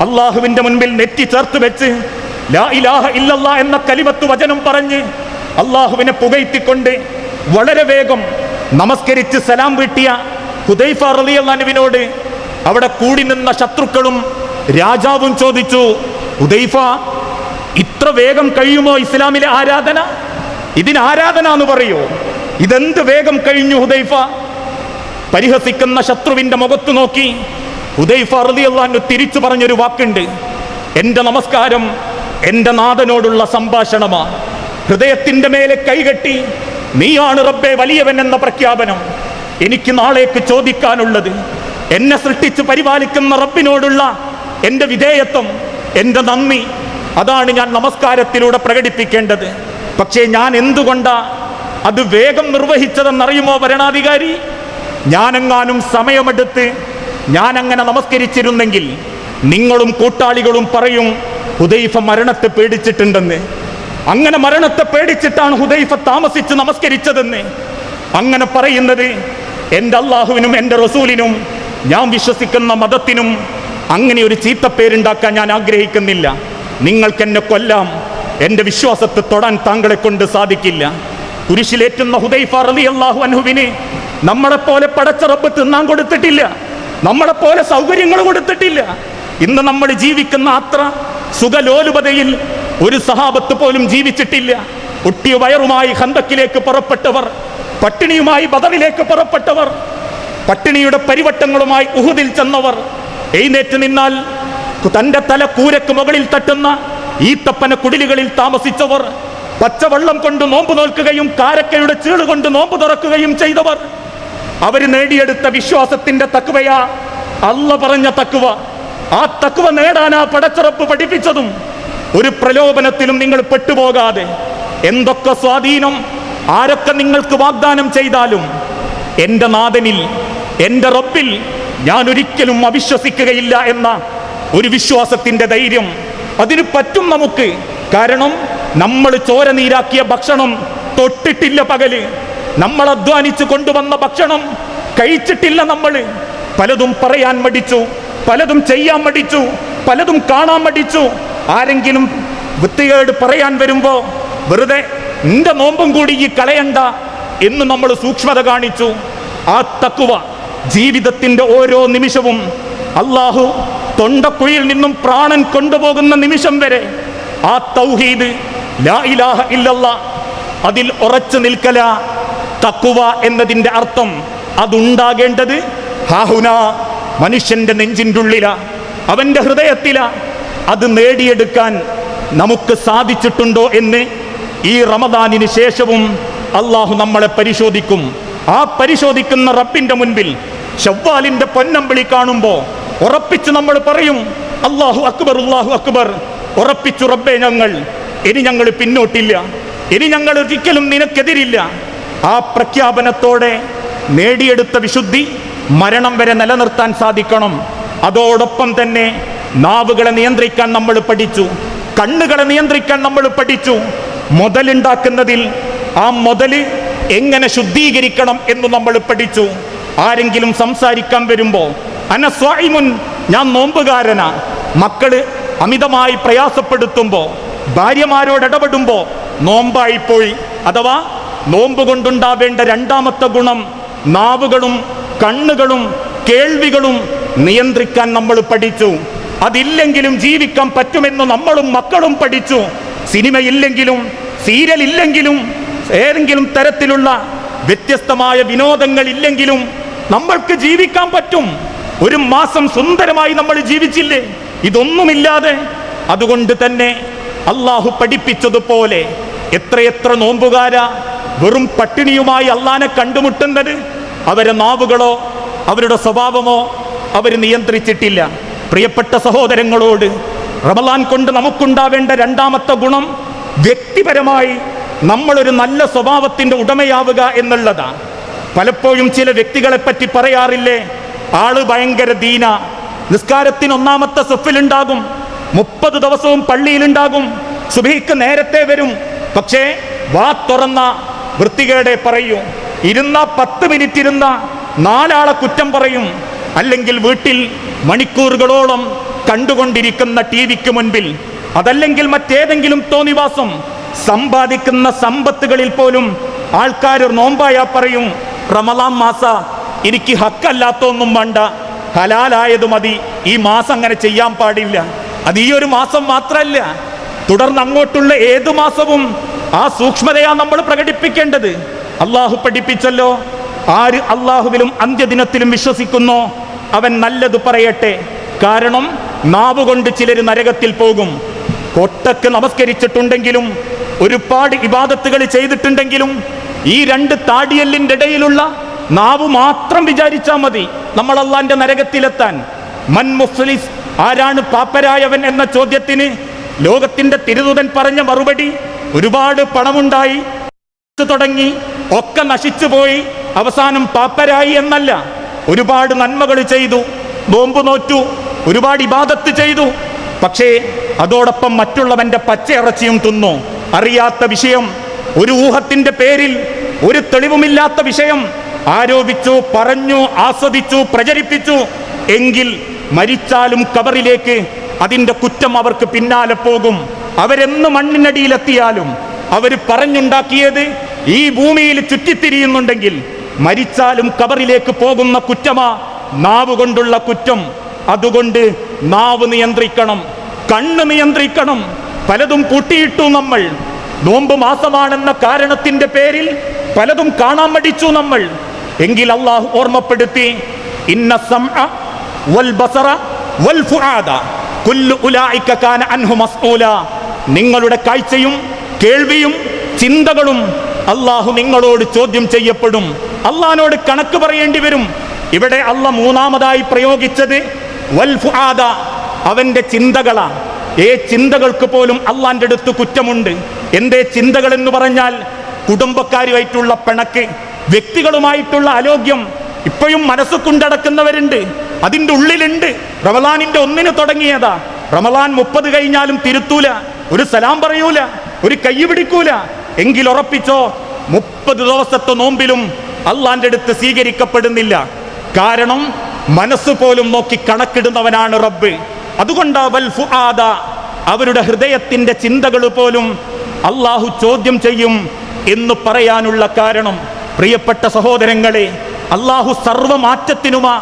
അള്ളാഹുവിന്റെ മുൻപിൽ നെറ്റി ചേർത്ത് വെച്ച് ലാ ഇലാഹ എന്ന കലിമത്ത് വചനം പറഞ്ഞ് അള്ളാഹുവിനെ പുകഴ്ത്തിക്കൊണ്ട് വളരെ വേഗം നമസ്കരിച്ച് സലാം വീട്ടിയ ഹുദൈഫ റലിയല്ലാനുവിനോട് അവിടെ കൂടി നിന്ന ശത്രുക്കളും രാജാവും ചോദിച്ചു ഹുദൈഫ ഇത്ര വേഗം കഴിയുമോ ഇസ്ലാമിലെ ആരാധന? ഇതിന് ആരാധന എന്ന് പറയോ? ഇതെന്ത് വേഗം കഴിഞ്ഞു ഹുദൈഫ? പരിഹസിക്കുന്ന ശത്രുവിന്റെ മുഖത്ത് നോക്കി ഹുദൈഫ റളിയല്ലാഹു തിരിച്ചു പറഞ്ഞൊരു വാക്കുണ്ട്. എന്റെ നമസ്കാരം എന്റെ നാഥനോടുള്ള സംഭാഷണമാ. ഹൃദയത്തിന്റെ മേലെ കൈകെട്ടി നീയാണ് റബ്ബെ വലിയവൻ എന്ന പ്രഖ്യാപനം എനിക്ക് നാളേക്ക് ചോദിക്കാനുള്ളത്. എന്നെ സൃഷ്ടിച്ച് പരിപാലിക്കുന്ന റബ്ബിനോടുള്ള എന്റെ വിധേയത്വം എന്റെ നന്ദി. അതാണ് ഞാൻ നമസ്കാരത്തിലൂടെ പ്രകടിപ്പിക്കേണ്ടത്. പക്ഷേ ഞാൻ എന്തുകൊണ്ടാ അത് വേഗം നിർവഹിച്ചതെന്നറിയുമോ ഭരണാധികാരി ഞാനെങ്ങാനും സമയമെടുത്ത് ഞാൻ അങ്ങനെ നമസ്കരിച്ചിരുന്നെങ്കിൽ നിങ്ങളും കൂട്ടാളികളും പറയും ഹുദൈഫ മരണത്തെ പേടിച്ചിട്ടുണ്ടെന്ന്. അങ്ങനെ മരണത്തെ പേടിച്ചിട്ടാണ് ഹുദൈഫ താമസിച്ച് നമസ്കരിച്ചതെന്ന്. അങ്ങനെ പറയുന്നത് എന്റെ അള്ളാഹുവിനും എന്റെ റസൂലിനും ഞാൻ വിശ്വസിക്കുന്ന മതത്തിനും അങ്ങനെ ഒരു ചീത്തപ്പേരുണ്ടാക്കാൻ ഞാൻ ആഗ്രഹിക്കുന്നില്ല. നിങ്ങൾക്ക് എന്നെ കൊല്ലാം. എന്റെ വിശ്വാസത്തെ തൊടാൻ താങ്കളെ കൊണ്ട് സാധിക്കില്ല. കുരിശിലേറ്റുന്ന ഹുദൈഫ റളി അള്ളാഹു നമ്മളെപ്പോലെ നമ്മളെപ്പോലെ പടച്ചറപ്പ് തിന്നാൻ കൊടുത്തിട്ടില്ല. നമ്മളെപ്പോലെ സൗകര്യങ്ങൾ കൊടുത്തിട്ടില്ല. ഇന്ന് നമ്മൾ ജീവിക്കുന്ന അത്ര സുഖലോലുപതയിൽ ഒരു സഹാബത്ത് പോലും ജീവിച്ചിട്ടില്ല. ഒട്ടിയ വയറുമായി ഹന്തക്കിലേക്ക് പുറപ്പെട്ടവർ പട്ടിണിയുമായി ബദറിലേക്ക് പുറപ്പെട്ടവർ പട്ടിണിയുടെ പരിവട്ടങ്ങളുമായി ഉഹുദിൽ ചെന്നവർ എഴുന്നേറ്റ് നിന്നാൽ തന്റെ തല കൂരക്ക് മുകളിൽ തട്ടുന്ന ഈത്തപ്പന കുടിലുകളിൽ താമസിച്ചവർ പച്ചവെള്ളം കൊണ്ട് നോമ്പ് നോൽക്കുകയും കാരക്കയുടെ ചീട് കൊണ്ട് നോമ്പ് തുറക്കുകയും ചെയ്തവർ അവർ നേടിയെടുത്ത വിശ്വാസത്തിന്റെ തക്കുവയാ അല്ല പറഞ്ഞ തക്കുവ ആ തക്കുവ നേടാൻ ആ പടച്ചുറപ്പ് പഠിപ്പിച്ചതും ഒരു പ്രലോഭനത്തിലും നിങ്ങൾ പെട്ടുപോകാതെ. എന്തൊക്കെ സ്വാധീനം ആരൊക്കെ നിങ്ങൾക്ക് വാഗ്ദാനം ചെയ്താലും എന്റെ നാഥനിൽ എന്റെ റബ്ബിൽ ഞാൻ ഒരിക്കലും അവിശ്വസിക്കുകയില്ല എന്ന ഒരു വിശ്വാസത്തിന്റെ ധൈര്യം അതിന് പറ്റും നമുക്ക്. കാരണം നമ്മൾ ചോര നീരാക്കിയ ഭക്ഷണം തൊട്ടിട്ടില്ല പകൽ. നമ്മൾ അധ്വാനിച്ചു കൊണ്ടുവന്ന ഭക്ഷണം കഴിച്ചിട്ടില്ല നമ്മൾ. പലതും പറയാൻ മടിച്ചു പലതും ചെയ്യാൻ മടിച്ചു പലതും കാണാൻ മടിച്ചു. ആരെങ്കിലും വൃത്തികേട് പറയാൻ വരുമ്പോ വെറുതെ നിന്റെ നോമ്പും കൂടി ഈ കളയണ്ട എന്ന് നമ്മൾ സൂക്ഷ്മത കാണിച്ചു. ആ തക്കുവ ജീവിതത്തിന്റെ ഓരോ നിമിഷവും അള്ളാഹു തൊണ്ടക്കുഴിയിൽ നിന്നും പ്രാണൻ കൊണ്ടുപോകുന്ന നിമിഷം വരെ ആ തൗഹീദ് ലാ ഇലാഹ ഇല്ലല്ലാ അതിൽ ഉറച്ചു നിൽക്കല. തക്കുവ എന്നതിന്റെ അർത്ഥം അതുണ്ടാകേണ്ടത് ഹാഹുന മനുഷ്യന്റെ നെഞ്ചിന്റെ ഉള്ളില അവന്റെ ഹൃദയത്തില. അത് നേടിയെടുക്കാൻ നമുക്ക് സാധിച്ചിട്ടുണ്ടോ എന്ന് ഈ റമദാനിന് ശേഷവും അള്ളാഹു നമ്മളെ പരിശോധിക്കും. ആ പരിശോധിക്കുന്ന റബ്ബിന്റെ മുൻപിൽ ഷവ്വാലിന്റെ പൊന്നമ്പിളി കാണുമ്പോൾ ഉറപ്പിച്ച് നമ്മൾ പറയും അള്ളാഹു അക്ബർ അള്ളാഹു അക്ബർ. ഉറപ്പിച്ചു റബ്ബെ ഞങ്ങൾ ഇനി ഞങ്ങൾ പിന്നോട്ടില്ല. ഇനി ഞങ്ങൾ ഒരിക്കലും നിനക്കെതിരില്ല. ആ പ്രഖ്യാപനത്തോടെ നേടിയെടുത്ത വിശുദ്ധി മരണം വരെ നിലനിർത്താൻ സാധിക്കണം. അതോടൊപ്പം തന്നെ നാവുകളെ നിയന്ത്രിക്കാൻ നമ്മൾ പഠിച്ചു. കണ്ണുകളെ നിയന്ത്രിക്കാൻ നമ്മൾ പഠിച്ചു. മുതലുണ്ടാക്കുന്നതിൽ ആ മുതൽ എങ്ങനെ ശുദ്ധീകരിക്കണം എന്ന് നമ്മൾ പഠിച്ചു. ആരെങ്കിലും സംസാരിക്കാൻ വരുമ്പോൾ അനസ്വായിമുൻ ഞാൻ നോമ്പുകാരനാ. മക്കൾ അമിതമായി പ്രയാസപ്പെടുത്തുമ്പോൾ ഭാര്യമാരോട് നോമ്പായിപ്പോയി. നോമ്പായി പോയി അഥവാ നോമ്പ് കൊണ്ടുണ്ടാവേണ്ട രണ്ടാമത്തെ ഗുണം നാവുകളും കണ്ണുകളും കേൾവികളും നിയന്ത്രിക്കാൻ നമ്മൾ പഠിച്ചു. അതില്ലെങ്കിലും ജീവിക്കാൻ പറ്റുമെന്ന് നമ്മളും മക്കളും പഠിച്ചു. സിനിമയില്ലെങ്കിലും സീരിയൽ ഇല്ലെങ്കിലും ഏതെങ്കിലും തരത്തിലുള്ള വ്യത്യസ്തമായ വിനോദങ്ങൾ ഇല്ലെങ്കിലും നമ്മൾക്ക് ജീവിക്കാൻ പറ്റും. ഒരു മാസം സുന്ദരമായി നമ്മൾ ജീവിച്ചില്ലേ? ഇതൊന്നുമില്ലാതെ. അതുകൊണ്ട് തന്നെ അള്ളാഹു പഠിപ്പിച്ചതുപോലെ എത്രയെത്ര നോമ്പുകാര വെറും പട്ടിണിയുമായി അള്ളാനെ കണ്ടുമുട്ടുന്നത് അവരെ നാവുകളോ അവരുടെ സ്വഭാവമോ അവർ നിയന്ത്രിച്ചിട്ടില്ല. പ്രിയപ്പെട്ട സഹോദരങ്ങളോട് റമലാൻ കൊണ്ട് നമുക്കുണ്ടാവേണ്ട രണ്ടാമത്തെ ഗുണം വ്യക്തിപരമായി നമ്മളൊരു നല്ല സ്വഭാവത്തിന്റെ ഉടമയാവുക എന്നുള്ളതാണ്. പലപ്പോഴും ചില വ്യക്തികളെ പറ്റി പറയാറില്ലേ ആൾ ഭയങ്കര ദീന. നിസ്കാരത്തിന് ഒന്നാമത്തെ സുഫിലുണ്ടാകും മുപ്പത് ദിവസവും പള്ളിയിലുണ്ടാകും സുബഹിക്ക് നേരത്തെ വരും. പക്ഷേ വാ തുറന്ന വൃത്തികേടെ പറയൂ. ഇരുന്ന പത്ത് മിനിറ്റ് ഇരുന്ന നാലാളെ കുറ്റം പറയും. അല്ലെങ്കിൽ വീട്ടിൽ മണിക്കൂറുകളോളം കണ്ടുകൊണ്ടിരിക്കുന്ന ടി വിക്ക് മുൻപിൽ. അതല്ലെങ്കിൽ മറ്റേതെങ്കിലും തോന്നിവാസം സമ്പാദിക്കുന്ന സമ്പത്തുകളിൽ പോലും ആൾക്കാർ നോമ്പായ പറയും റമലാം മാസ എനിക്ക് ഹക്കല്ലാത്തൊന്നും വേണ്ട. ഹലാലായത് മതി. ഈ മാസം അങ്ങനെ ചെയ്യാൻ പാടില്ല. അത് ഈ ഒരു മാസം മാത്രമല്ല തുടർന്ന് അങ്ങോട്ടുള്ള ഏതു മാസവും ആ സൂക്ഷ്മതയാ നമ്മൾ പ്രകടിപ്പിക്കേണ്ടത്. അള്ളാഹു പഠിപ്പിച്ചല്ലോ ആര് അള്ളാഹുവിലും അന്ത്യദിനത്തിലും വിശ്വസിക്കുന്നു അവൻ നല്ലത് പറയട്ടെ. കാരണം നാവുകൊണ്ട് ചിലർ നരകത്തിൽ പോകും. കൊട്ടക്ക് നമസ്കരിച്ചിട്ടുണ്ടെങ്കിലും ഒരുപാട് ഇബാദത്തുകൾ ചെയ്തിട്ടുണ്ടെങ്കിലും ഈ രണ്ട് താടിയല്ലിന്റെ ഇടയിലുള്ള നാവ് മാത്രം വിചാരിച്ചാൽ മതി നമ്മൾ അള്ളാന്റെ നരകത്തിലെത്താൻ. മൻ മുഫ്ലിസ് ആരാണ് പാപ്പരായവൻ എന്ന ചോദ്യത്തിന് ലോകത്തിന്റെ തിരുതുതൻ പറഞ്ഞ മറുപടി ഒരുപാട് പണമുണ്ടായി. തുടങ്ങി. ഒക്കെ നശിച്ചു പോയി അവസാനം പാപ്പരായി എന്നല്ല. ഒരുപാട് നന്മകൾ ചെയ്തു. നോമ്പ് നോറ്റു. ഒരുപാട് ഇബാദത്ത് ചെയ്തു. പക്ഷേ അതോടൊപ്പം മറ്റുള്ളവന്റെ പച്ചയിറച്ചിയും തിന്നു. അറിയാത്ത വിഷയം. ഒരു ഊഹത്തിന്റെ പേരിൽ ഒരു തെളിവുമില്ലാത്ത വിഷയം. ആരോപിച്ചു പറഞ്ഞു ആസ്വദിച്ചു പ്രചരിപ്പിച്ചു. എങ്കിൽ മരിച്ചാലും കബറിലേക്ക് അതിന്റെ കുറ്റം അവർക്ക് പിന്നാലെ പോകും. അവരെന്ന് മണ്ണിനടിയിലെത്തിയാലും അവർ പറഞ്ഞുണ്ടാക്കിയത് ഈ ഭൂമിയിൽ ചുറ്റിത്തിരിയുന്നുണ്ടെങ്കിൽ മരിച്ചാലും കബറിലേക്ക് പോകുന്ന കുറ്റമാ നാവ് കൊണ്ടുള്ള കുറ്റം. അതുകൊണ്ട് നാവ് നിയന്ത്രിക്കണം കണ്ണ് നിയന്ത്രിക്കണം. പലതും പൂട്ടിയിട്ടു നമ്മൾ. നോമ്പ് മാസമാണെന്ന കാരണത്തിന്റെ പേരിൽ പലതും കാണാൻ മടിച്ചു നമ്മൾ. എങ്കിൽ അള്ളാഹു ഓർമ്മപ്പെടുത്തി ഇന്ന വൽ ബസറ വൽ ഫുആദ. കാന അൻഹു നിങ്ങളുടെ കാഴ്ചയും കേൾവിയും ചിന്തകളും അള്ളാഹു നിങ്ങളോട് ചോദ്യം ചെയ്യപ്പെടും. അള്ളഹാനോട് കണക്ക് പറയേണ്ടി വരും. ഇവിടെ അല്ല മൂന്നാമതായി പ്രയോഗിച്ചത് വൽ ഫുആദ അവന്റെ ചിന്തകളാ ഏ ചിന്തകൾക്ക് പോലും അള്ളാന്റെ അടുത്ത് കുറ്റമുണ്ട്. എന്തേ ചിന്തകൾ എന്ന് പറഞ്ഞാൽ കുടുംബക്കാരുമായിട്ടുള്ള പിണക്ക് വ്യക്തികളുമായിട്ടുള്ള അലോഗ്യം ഇപ്പോഴും മനസ്സ് കൊണ്ടടക്കുന്നവരുണ്ട്. അതിന്റെ ഉള്ളിലുണ്ട്. റമലാനിന്റെ ഒന്നിന് തുടങ്ങിയതാ. റമലാൻ മുപ്പത് കഴിഞ്ഞാലും തിരുത്തൂല. ഒരു സലാം പറയൂല ഒരു കൈ പിടിക്കൂല. എങ്കിൽ ഉറപ്പിച്ചോ മുപ്പത് ദിവസത്തെ നോമ്പിലും അള്ളാന്റെ അടുത്ത് സ്വീകരിക്കപ്പെടുന്നില്ല. കാരണം മനസ്സ് പോലും നോക്കി കണക്കിടുന്നവനാണ് റബ്ബ്. അതുകൊണ്ട് അവരുടെ ഹൃദയത്തിന്റെ ചിന്തകൾ പോലും അള്ളാഹു ചോദ്യം ചെയ്യും എന്ന് പറയാനുള്ള കാരണം. പ്രിയപ്പെട്ട സഹോദരങ്ങളെ അള്ളാഹു സർവമാറ്റത്തിനുമാ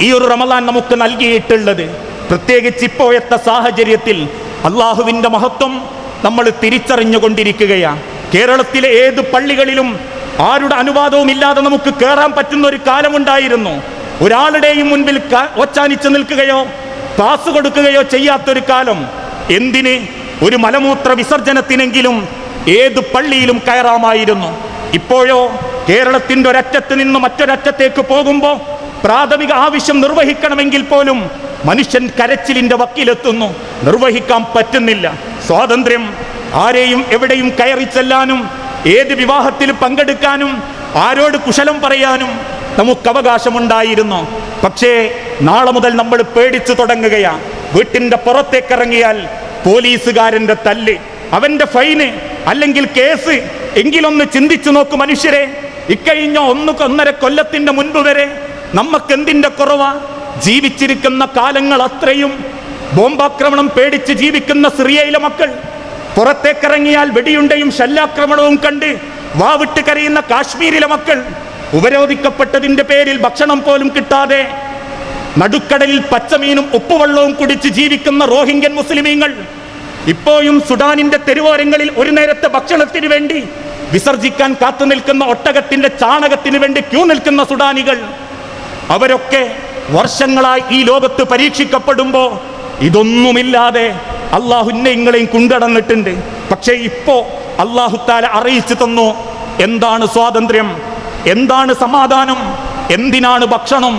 ഈ ഒരു റമദാൻ നമുക്ക് നൽകിയിട്ടുള്ളത്. പ്രത്യേകിച്ച് ഇപ്പോഴത്തെ സാഹചര്യത്തിൽ അള്ളാഹുവിന്റെ മഹത്വം നമ്മൾ തിരിച്ചറിഞ്ഞുകൊണ്ടിരിക്കുകയാണ്. കേരളത്തിലെ ഏത് പള്ളികളിലും ആരുടെ അനുവാദവും ഇല്ലാതെ നമുക്ക് കയറാൻ പറ്റുന്ന ഒരു കാലമുണ്ടായിരുന്നു. ഒരാളുടെയും മുൻപിൽ ഒച്ചാനിച്ച് നിൽക്കുകയോ പാസ് കൊടുക്കുകയോ ചെയ്യാത്തൊരു കാലം. എന്തിന്? ഒരു മലമൂത്ര വിസർജനത്തിനെങ്കിലും ഏത് പള്ളിയിലും കയറാമായിരുന്നു. ഇപ്പോഴോ കേരളത്തിന്റെ ഒരറ്റത്ത് നിന്ന് മറ്റൊരറ്റത്തേക്ക് പോകുമ്പോൾ പ്രാഥമിക ആവശ്യം നിർവഹിക്കണമെങ്കിൽ പോലും മനുഷ്യൻ കരച്ചിലിന്റെ വക്കിലെത്തുന്നു. നിർവഹിക്കാൻ പറ്റുന്നില്ല. സ്വാതന്ത്ര്യം ആരെയും എവിടെയും കയറി ചെല്ലാനും ഏത് വിവാഹത്തിൽ പങ്കെടുക്കാനും ആരോട് കുശലം പറയാനും നമുക്ക് അവകാശമുണ്ടായിരുന്നു പക്ഷേ നാളെ മുതൽ നമ്മൾ പേടിച്ചു തുടങ്ങുകയാണ് വീട്ടിന്റെ പുറത്തേക്കിറങ്ങിയാൽ പോലീസുകാരന്റെ തല്ല് അവന്റെ ഫൈന് അല്ലെങ്കിൽ കേസ്. എങ്കിലൊന്ന് ചിന്തിച്ചു നോക്കും മനുഷ്യരെ. ഇക്കഴിഞ്ഞ ഒന്ന് ഒന്നര കൊല്ലത്തിന്റെ മുൻപ് വരെ നമുക്ക് എന്തിന്റെ കുറവാ? ജീവിച്ചിരിക്കുന്ന കാലങ്ങൾ അത്രയും ബോംബാക്രമണം പേടിച്ച് ജീവിക്കുന്ന സിറിയയിലെ മക്കൾ പുറത്തേക്കിറങ്ങിയാൽ വെടിയുണ്ടയും ശല്യാക്രമണവും കണ്ട് വാവിട്ട് കരയുന്ന കാശ്മീരിലെ മക്കൾ ഉപരോധിക്കപ്പെട്ടതിന്റെ പേരിൽ ഭക്ഷണം പോലും കിട്ടാതെ നടുക്കടലിൽ പച്ചമീനും ഉപ്പുവെള്ളവും കുടിച്ച് ജീവിക്കുന്ന റോഹിംഗ്യൻ മുസ്ലിമീങ്ങൾ ഇപ്പോഴും സുഡാനിന്റെ തെരുവോരങ്ങളിൽ ഒരു നേരത്തെ ഭക്ഷണത്തിന് വേണ്ടി വിസർജിക്കാൻ കാത്തു നിൽക്കുന്ന ഒട്ടകത്തിന്റെ ചാണകത്തിന് വേണ്ടി ക്യൂ നിൽക്കുന്ന സുഡാനികൾ അവരൊക്കെ വർഷങ്ങളായി ഈ ലോകത്ത് പരീക്ഷിക്കപ്പെടുമ്പോൾ ഇതൊന്നുമില്ലാതെ അള്ളാഹുന്നെ ഇങ്ങളെയും കൊണ്ടടന്നിട്ടുണ്ട്. പക്ഷേ ഇപ്പോ അള്ളാഹുത്താല അറിയിച്ചു തന്നു എന്താണ് സ്വാതന്ത്ര്യം എന്താണ് സമാധാനം എന്തിനാണ് ഭക്ഷണം?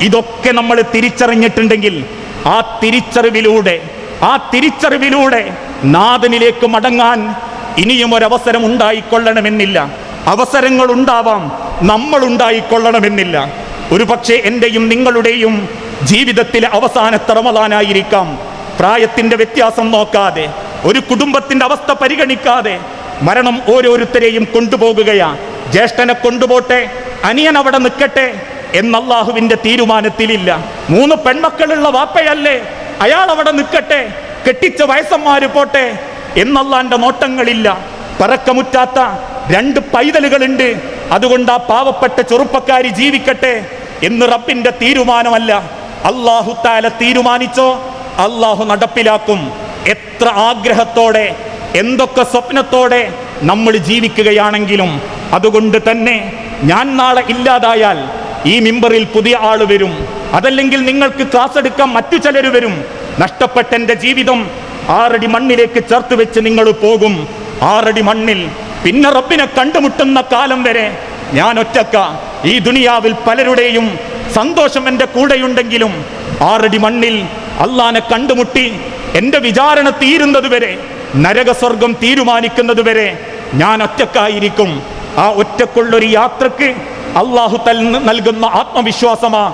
ഇതൊക്കെ നമ്മൾ തിരിച്ചറിഞ്ഞിട്ടുണ്ടെങ്കിൽ ആ തിരിച്ചറിവിലൂടെ ആ തിരിച്ചറിവിലൂടെ നാഥനിലേക്ക് മടങ്ങാൻ ഇനിയും ഒരവസരം ഉണ്ടായിക്കൊള്ളണമെന്നില്ല. അവസരങ്ങൾ ഉണ്ടാവാം നമ്മൾ ഉണ്ടായിക്കൊള്ളണമെന്നില്ല ഒരു പക്ഷേ എന്റെയും നിങ്ങളുടെയും ജീവിതത്തിലെ അവസാനത്തെ റമദാനായിരിക്കാം. പ്രായത്തിന്റെ വ്യത്യാസം നോക്കാതെ ഒരു കുടുംബത്തിന്റെ അവസ്ഥ പരിഗണിക്കാതെ മരണം ഓരോരുത്തരെയും കൊണ്ടുപോകുകയാണ് ജ്യേഷ്ഠനെ കൊണ്ടുപോട്ടെ അനിയൻ അവിടെ നിൽക്കട്ടെ എന്നല്ലാഹുവിന്റെ തീരുമാനത്തിലില്ല. മൂന്ന് പെൺമക്കളുള്ള വാപ്പയല്ലേ അയാൾ അവിടെ നിൽക്കട്ടെ കെട്ടിച്ച വയസ്സന്മാര് പോട്ടെ എന്നല്ലാന്റെ നോട്ടങ്ങളില്ല. പറക്കമുറ്റാത്ത രണ്ട് പൈതലുകളുണ്ട്. അതുകൊണ്ട് ആ പാവപ്പെട്ട ചെറുപ്പക്കാരി ജീവിക്കട്ടെ എന്ന് റബ്ബിന്റെ തീരുമാനമല്ല. അള്ളാഹു താല തീരുമാനിച്ചോ? അള്ളാഹു നടപ്പിലാക്കും. എത്ര ആഗ്രഹത്തോടെ എന്തൊക്കെ സ്വപ്നത്തോടെ നമ്മൾ ജീവിക്കുകയാണെങ്കിലും അതുകൊണ്ട് തന്നെ ഞാൻ നാളെ ഇല്ലാതായാൽ ഈ മിമ്പറിൽ പുതിയ ആൾ വരും. അതല്ലെങ്കിൽ നിങ്ങൾക്ക് ക്ലാസ് എടുക്കാൻ മറ്റു ചിലർ വരും. നഷ്ടപ്പെട്ട എന്റെ ജീവിതം ആറടി മണ്ണിലേക്ക് ചേർത്ത് വെച്ച് നിങ്ങൾ പോകും. ആറടി മണ്ണിൽ പിന്നെ റബ്ബിനെ കണ്ടുമുട്ടുന്ന കാലം വരെ ഞാൻ ഒറ്റക്ക. ഈ ദുനിയാവിൽ പലരുടെയും സന്തോഷം എന്റെ കൂടെയുണ്ടെങ്കിലും ആറടി മണ്ണിൽ അള്ളാനെ കണ്ടുമുട്ടി എന്റെ വിചാരണ തീരുന്നതുവരെ നരകസ്വർഗം തീരുമാനിക്കുന്നതുവരെ ഞാൻ ഒറ്റക്കായിരിക്കും. ആ ഒറ്റക്കുള്ളൊരു യാത്രയ്ക്ക് അള്ളാഹു തൽ നൽകുന്ന ആത്മവിശ്വാസമാ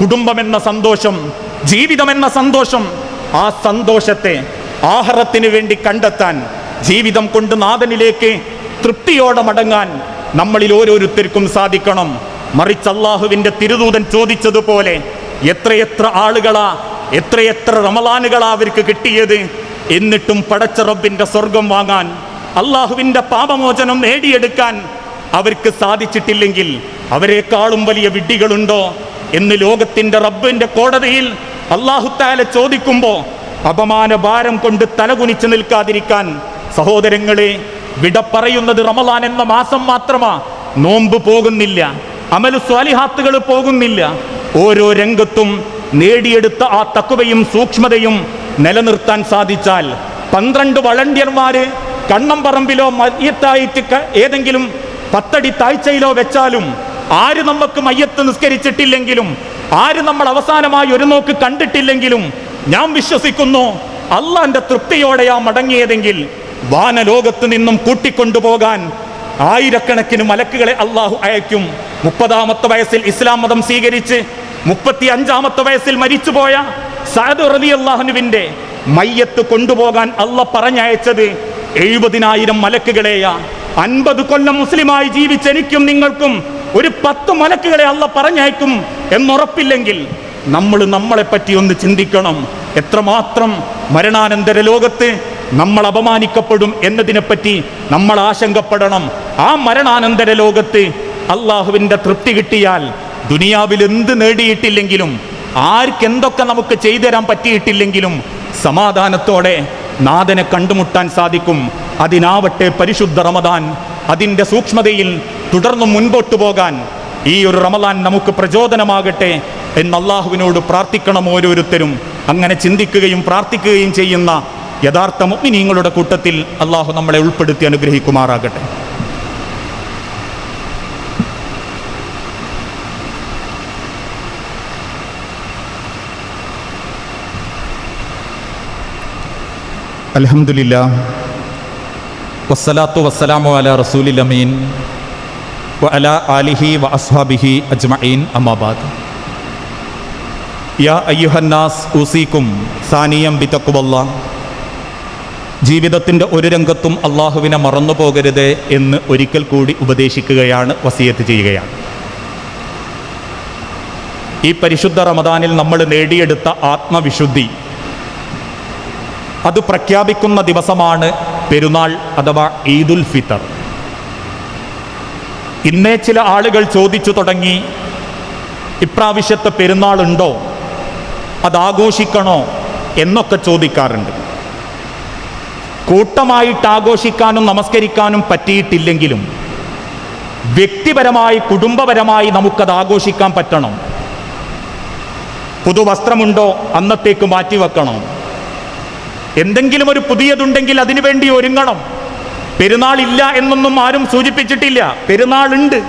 കുടുംബമെന്ന സന്തോഷം ജീവിതമെന്ന സന്തോഷം. ആ സന്തോഷത്തെ ആഹാരത്തിന് വേണ്ടി കണ്ടെത്താൻ ജീവിതം കൊണ്ട് നാഥനിലേക്ക് തൃപ്തിയോടെ മടങ്ങാൻ നമ്മളിൽ ഓരോരുത്തർക്കും സാധിക്കണം. മറിച്ച് അള്ളാഹുവിന്റെ തിരുദൂതൻ ചോദിച്ചതുപോലെ എത്രയെത്ര ആളുകളാ എത്രയെത്ര റമലാനുകളാ അവർക്ക് കിട്ടിയത്? എന്നിട്ടും പടച്ച റബ്ബിന്റെ സ്വർഗം വാങ്ങാൻ അള്ളാഹുവിന്റെ പാപമോചനം നേടിയെടുക്കാൻ അവർക്ക് സാധിച്ചിട്ടില്ലെങ്കിൽ അവരെക്കാളും വലിയ വിഡ്ഢികളുണ്ടോ എന്ന് ലോകത്തിന്റെ റബ്ബിന്റെ കോടതിയിൽ അള്ളാഹുത്താല ചോദിക്കുമ്പോൾ അപമാന ഭാരം കൊണ്ട് തലകുനിച്ച് നിൽക്കാതിരിക്കാൻ സഹോദരങ്ങളെ വിട പറയുന്നത് റമലാൻ എന്ന മാസം മാത്രമാ നോമ്പ് പോകുന്നില്ല. അമലു സ്വാലിഹാത്തുകൾ പോകുന്നില്ല. ഓരോ രംഗത്തും നേടിയെടുത്ത ആ തക്കുവയും സൂക്ഷ്മതയും നിലനിർത്താൻ സാധിച്ചാൽ പന്ത്രണ്ട് വളണ്ടിയർമാര് കണ്ണംപറമ്പിലോ മയ്യത്തായിട്ട് ഏതെങ്കിലും പത്തടി താഴ്ചയിലോ വെച്ചാലും ആര് നമുക്ക് മയ്യത്ത് നിസ്കരിച്ചിട്ടില്ലെങ്കിലും ആര് നമ്മൾ അവസാനമായി ഒരു നോക്ക് കണ്ടിട്ടില്ലെങ്കിലും ഞാൻ വിശ്വസിക്കുന്നു അള്ളാന്റെ തൃപ്തിയോടെയാ മടങ്ങിയതെങ്കിൽ വാനലോകത്ത് നിന്നും കൂട്ടിക്കൊണ്ടുപോകാൻ ആയിരക്കണക്കിന് മലക്കുകളെ അള്ളാഹു അയക്കും. മുപ്പതാമത്തെ വയസ്സിൽ ഇസ്ലാം മതം സ്വീകരിച്ച് മുപ്പത്തി അഞ്ചാമത്തെ വയസ്സിൽ മരിച്ചുപോയ സാദ് റബി അള്ളാഹുനുവിന്റെ മയ്യത്ത് കൊണ്ടുപോകാൻ അള്ള പറഞ്ഞയച്ചത് എഴുപതിനായിരം മലക്കുകളെയാ. അൻപത് കൊല്ലം മുസ്ലിമായി ജീവിച്ച എനിക്കും നിങ്ങൾക്കും ഒരു പത്ത് മലക്കുകളെ അള്ള പറഞ്ഞയക്കും എന്നുറപ്പില്ലെങ്കിൽ നമ്മൾ നമ്മളെ പറ്റി ഒന്ന് ചിന്തിക്കണം. എത്രമാത്രം മരണാനന്തര ലോകത്ത് നമ്മൾ അപമാനിക്കപ്പെടും എന്നതിനെപ്പറ്റി നമ്മൾ ആശങ്കപ്പെടണം. ആ മരണാനന്തര ലോകത്ത് അള്ളാഹുവിന്റെ തൃപ്തി കിട്ടിയാൽ ദുനിയാവിൽ എന്ത് നേടിയിട്ടില്ലെങ്കിലും ആർക്കെന്തൊക്കെ നമുക്ക് ചെയ്തു തരാൻ പറ്റിയിട്ടില്ലെങ്കിലും സമാധാനത്തോടെ നാഥനെ കണ്ടുമുട്ടാൻ സാധിക്കും. അതിനാവട്ടെ പരിശുദ്ധ റമദാൻ അതിന്റെ സൂക്ഷ്മതയിൽ തുടർന്ന് മുൻപോട്ട് പോകാൻ ഈ ഒരു റമദാൻ നമുക്ക് പ്രചോദനമാകട്ടെ എന്ന് അള്ളാഹുവിനോട് പ്രാർത്ഥിക്കണം ഓരോരുത്തരും. അങ്ങനെ ചിന്തിക്കുകയും പ്രാർത്ഥിക്കുകയും ചെയ്യുന്ന യഥാർത്ഥ മുഗ്നിനീങ്ങളുടെ കൂട്ടത്തിൽ അള്ളാഹു നമ്മളെ ഉൾപ്പെടുത്തി അനുഗ്രഹിക്കുമാറാകട്ടെ. അലഹമുല്ല വസ്സലാത്തു വസ്സലാമു അല റസൂലി അമീൻ വ അല ആലിഹി വ അസ്ഹാബിഹി അജ്മഈൻ അമ്മാബാദ് യാ അയ്യുഹന്നാസ് ഊസീക്കും സാനിയം ബിതക്കുവല്ല ജീവിതത്തിന്റെ ഒരു രംഗത്തും അള്ളാഹുവിനെ മറന്നു പോകരുത് എന്ന് ഒരിക്കൽ കൂടി ഉപദേശിക്കുകയാണ് വസിയത്ത് ചെയ്യുകയാണ്. ഈ പരിശുദ്ധ റമദാനിൽ നമ്മൾ നേടിയെടുത്ത ആത്മവിശുദ്ധി അത് പ്രഖ്യാപിക്കുന്ന ദിവസമാണ് പെരുന്നാൾ അഥവാ ഈദുൽ ഫിത്തർ. ഇന്നേ ചില ആളുകൾ ചോദിച്ചു തുടങ്ങി ഇപ്രാവശ്യത്തെ പെരുന്നാളുണ്ടോ? അത് ആഘോഷിക്കണോ എന്നൊക്കെ ചോദിക്കാറുണ്ട്. കൂട്ടമായിട്ട് ആഘോഷിക്കാനും നമസ്കരിക്കാനും പറ്റിയിട്ടില്ലെങ്കിലും വ്യക്തിപരമായി കുടുംബപരമായി നമുക്കത് ആഘോഷിക്കാൻ പറ്റണം. പുതുവസ്ത്രമുണ്ടോ അന്നത്തേക്ക് മാറ്റിവെക്കണം. എന്തെങ്കിലും ഒരു പുതിയതുണ്ടെങ്കിൽ അതിനുവേണ്ടി ഒരുങ്ങണം. പെരുന്നാളില്ല എന്നൊന്നും ആരും സൂചിപ്പിച്ചിട്ടില്ല. പെരുന്നാളുണ്ട്.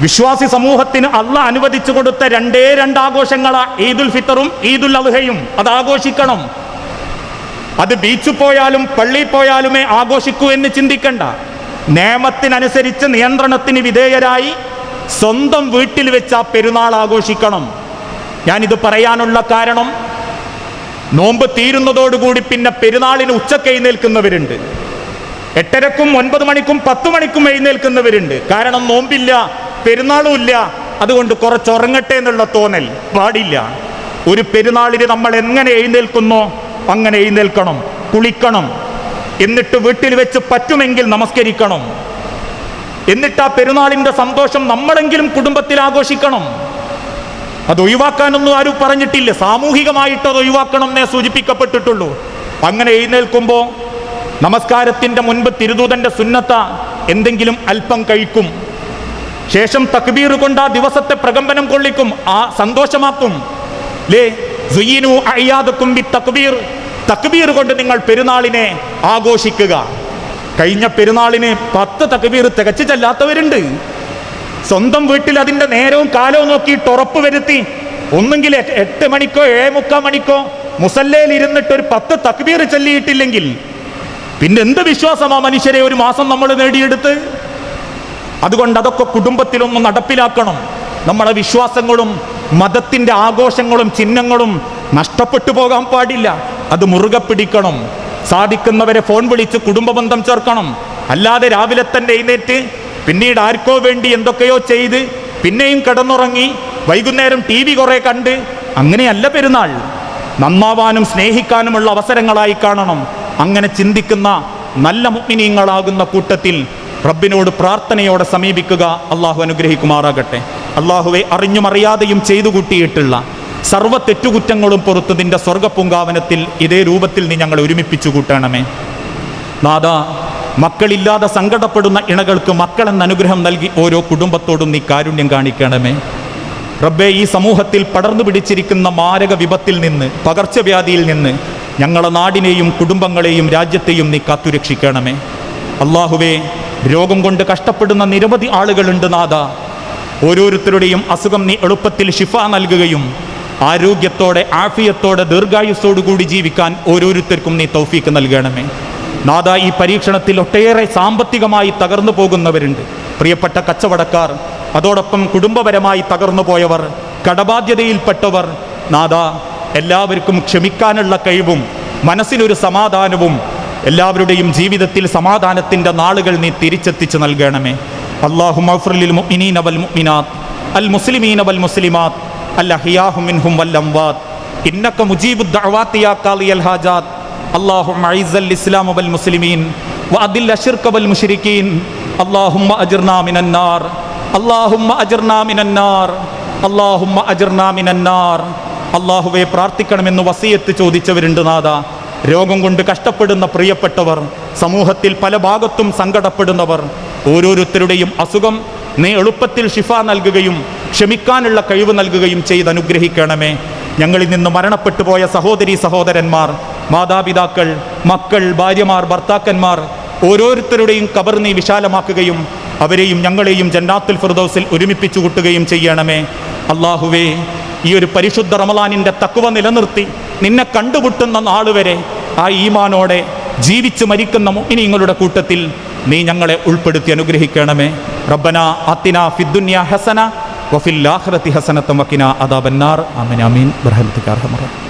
വിശ്വാസി സമൂഹത്തിന് അള്ള അനുവദിച്ചു കൊടുത്ത രണ്ടേ രണ്ട് ആഘോഷങ്ങളാ ഈദുൽ ഫിത്തറും ഈദുൽ അൽഹയും അത് ആഘോഷിക്കണം. അത് ബീച്ചു പോയാലും പള്ളി പോയാലുമേ ആഘോഷിക്കൂ എന്ന് ചിന്തിക്കണ്ട. നിയമത്തിനനുസരിച്ച് നിയന്ത്രണത്തിന് വിധേയരായി സ്വന്തം വീട്ടിൽ വെച്ച് ആ പെരുന്നാൾ ആഘോഷിക്കണം. ഞാനിത് പറയാനുള്ള കാരണം നോമ്പ് തീരുന്നതോടുകൂടി പിന്നെ പെരുന്നാളിന് ഉച്ചയ്ക്ക് എഴുന്നേൽക്കുന്നവരുണ്ട്. എട്ടരക്കും ഒൻപത് മണിക്കും പത്ത് മണിക്കും എഴുന്നേൽക്കുന്നവരുണ്ട്. കാരണം നോമ്പില്ല പെരുന്നാളും ഇല്ല. അതുകൊണ്ട് കുറച്ച് ഉറങ്ങട്ടെ എന്നുള്ള തോന്നൽ പാടില്ല. ഒരു പെരുന്നാളിന് നമ്മൾ എങ്ങനെ എഴുന്നേൽക്കുന്നോ അങ്ങനെ എഴുന്നേൽക്കണം കുളിക്കണം എന്നിട്ട് വീട്ടിൽ വെച്ച് പറ്റുമെങ്കിൽ നമസ്കരിക്കണം. എന്നിട്ട് ആ പെരുന്നാളിന്റെ സന്തോഷം നമ്മളെങ്കിലും കുടുംബത്തിൽ ആഘോഷിക്കണം. അത് ഒഴിവാക്കാനൊന്നും ആരും പറഞ്ഞിട്ടില്ല. സാമൂഹികമായിട്ട് അത് ഒഴിവാക്കണം എന്നേ സൂചിപ്പിക്കപ്പെട്ടിട്ടുള്ളൂ. അങ്ങനെ എഴുന്നേൽക്കുമ്പോൾ നമസ്കാരത്തിന്റെ മുൻപ് തിരുദൂതന്റെ സുന്നത്ത എന്തെങ്കിലും അല്പം കഴിക്കും. ശേഷം തക്ബീർ കൊണ്ട് ആ ദിവസത്തെ പ്രകമ്പനം കൊള്ളിക്കും. ആ സന്തോഷമാക്കും. ലേ തക്ബീർ കൊണ്ട് നിങ്ങൾ പെരുന്നാളിനെ ആഘോഷിക്കുക. കഴിഞ്ഞ പെരുന്നാളിന് പത്ത് തക്ബീർ തികച്ചു ചെല്ലാത്തവരുണ്ട്. സ്വന്തം വീട്ടിൽ അതിന്റെ നേരവും കാലവും നോക്കിയിട്ട് ഉറപ്പ് വരുത്തി. ഒന്നെങ്കിൽ എ- എട്ട് മണിക്കോ ഏഴ് മുക്കാൽ മണിക്കോ മുസല്ലയിൽ ഇരുന്നിട്ട് ഒരു പത്ത് തക്ബീർ ചൊല്ലിയിട്ടില്ലെങ്കിൽ പിന്നെ എന്ത് വിശ്വാസമാ മനുഷ്യരെ ഒരു മാസം നമ്മൾ നേടിയെടുത്ത്? അതുകൊണ്ട് അതൊക്കെ കുടുംബത്തിലൊന്ന് നടപ്പിലാക്കണം. നമ്മളെ വിശ്വാസങ്ങളും മതത്തിന്റെ ആഘോഷങ്ങളും ചിഹ്നങ്ങളും നഷ്ടപ്പെട്ടു പോകാൻ പാടില്ല. അത് മുറുകെ പിടിക്കണം. സാധിക്കുന്നവരെ ഫോൺ വിളിച്ച് കുടുംബബന്ധം ചേർക്കണം. അല്ലാതെ രാവിലെ തന്നെ എഴുന്നേറ്റ് പിന്നീട് ആർക്കോ വേണ്ടി എന്തൊക്കെയോ ചെയ്ത് പിന്നെയും കിടന്നുറങ്ങി വൈകുന്നേരം ടി വി കുറെ കണ്ട് അങ്ങനെയല്ല പെരുന്നാൾ. നന്നാവാനും സ്നേഹിക്കാനുമുള്ള അവസരങ്ങളായി കാണണം. അങ്ങനെ ചിന്തിക്കുന്ന നല്ല മുഗ്നീയങ്ങളാകുന്ന കൂട്ടത്തിൽ റബ്ബിനോട് പ്രാർത്ഥനയോടെ സമീപിക്കുക. അള്ളാഹു അനുഗ്രഹിക്കുമാറാകട്ടെ. അള്ളാഹുവെ അറിഞ്ഞും അറിയാതെയും ചെയ്തു കൂട്ടിയിട്ടുള്ള സർവ തെറ്റുകുറ്റങ്ങളും പുറത്ത് നിന്റെ സ്വർഗപ്പുങ്കാവനത്തിൽ ഇതേ രൂപത്തിൽ നീ ഞങ്ങൾ ഒരുമിപ്പിച്ചു കൂട്ടണമേ. നാദാ മക്കളില്ലാതെ സങ്കടപ്പെടുന്ന ഇണകൾക്ക് മക്കളെന്ന അനുഗ്രഹം നൽകി ഓരോ കുടുംബത്തോടും നീ കാരുണ്യം കാണിക്കണമേ. റബ്ബെ ഈ സമൂഹത്തിൽ പടർന്നു പിടിച്ചിരിക്കുന്ന മാരക വിപത്തിൽ നിന്ന് പകർച്ചവ്യാധിയിൽ നിന്ന് ഞങ്ങളെ നാടിനെയും കുടുംബങ്ങളെയും രാജ്യത്തെയും നീ കാത്തുരക്ഷിക്കണമേ. അള്ളാഹുവേ രോഗം കൊണ്ട് കഷ്ടപ്പെടുന്ന നിരവധി ആളുകളുണ്ട് നാഥ ഓരോരുത്തരുടെയും അസുഖം നീ എളുപ്പത്തിൽ ഷിഫ നൽകുകയും ആരോഗ്യത്തോടെ ആഫിയത്തോടെ ദീർഘായുസ്സോടുകൂടി ജീവിക്കാൻ ഓരോരുത്തർക്കും നീ തൗഫീക്ക് നൽകണമേ. നാഥ ഈ പരീക്ഷണത്തിൽ ഒട്ടേറെ സാമ്പത്തികമായി തകർന്നു പോകുന്നവരുണ്ട്. പ്രിയപ്പെട്ട കച്ചവടക്കാർ അതോടൊപ്പം കുടുംബപരമായി തകർന്നു പോയവർ കടബാധ്യതയിൽപ്പെട്ടവർ നാഥ എല്ലാവർക്കും ക്ഷമിക്കാനുള്ള കഴിവും മനസ്സിനൊരു സമാധാനവും എല്ലാവരുടെയും ജീവിതത്തിൽ സമാധാനത്തിന്റെ നാളുകൾ നീ തിരിച്ചെത്തിച്ച് നൽകണമേ. അള്ളാഹു മഫ്രലിൽ മുഅ്മിനീന വൽ മുഅ്മിനാത്ത് അൽ മുസ്ലിമീന വൽ മുസ്ലിമാത്ത് അൽ അഹിയാഹു മിൻഹും വൽ അംവാത്ത് ഇന്നക മുജീബു ദഅവാത്തി യാ ഖാളിയൽ ഹാജാത്ത് اللهم اعز الاسلام والمسلمين واذل الشرك والمشركين اللهم اجرنا من النار اللهم اجرنا من النار اللهم اجرنا من النار അള്ളാഹുവെ പ്രാർത്ഥിക്കണമെന്ന് വസീയത്ത് ചോദിച്ചവരുണ്ട് നാഥ രോഗം കൊണ്ട് കഷ്ടപ്പെടുന്ന പ്രിയപ്പെട്ടവർ സമൂഹത്തിൽ പല ഭാഗത്തും സങ്കടപ്പെടുന്നവർ ഓരോരുത്തരുടെയും അസുഖം നീ എളുപ്പത്തിൽ ഷിഫ നൽകുകയും ക്ഷമിക്കാനുള്ള കഴിവ് നൽകുകയും ചെയ്ത് അനുഗ്രഹിക്കണമേ. ഞങ്ങളിൽ നിന്ന് മരണപ്പെട്ടു പോയ സഹോദരി സഹോദരന്മാർ മാതാപിതാക്കൾ മക്കൾ ഭാര്യമാർ ഭർത്താക്കന്മാർ ഓരോരുത്തരുടെയും കബർ നീ വിശാലമാക്കുകയും അവരെയും ഞങ്ങളെയും ജന്നാത്തുൽ ഫിർദൗസിൽ ഒരുമിപ്പിച്ചു കൂട്ടുകയും ചെയ്യണമേ. അള്ളാഹുവേ ഈ ഒരു പരിശുദ്ധ റമലാനിന്റെ തക്കുവ നിലനിർത്തി നിന്നെ കണ്ടുമുട്ടുന്ന നാളുവരെ ആ ഈമാനോടെ ജീവിച്ച് മരിക്കുന്ന മുഅ്മിനീങ്ങളുടെ കൂട്ടത്തിൽ നീ ഞങ്ങളെ ഉൾപ്പെടുത്തി അനുഗ്രഹിക്കണമേ. റബ്ബന അത്തിന ഫിദ്ദുന്യ ഹസന വഫിൽ ആഖിറതി ഹസനത്തും വക്കിന അദാബന്നാർ. ബർഹമത്തിക അർഹമർ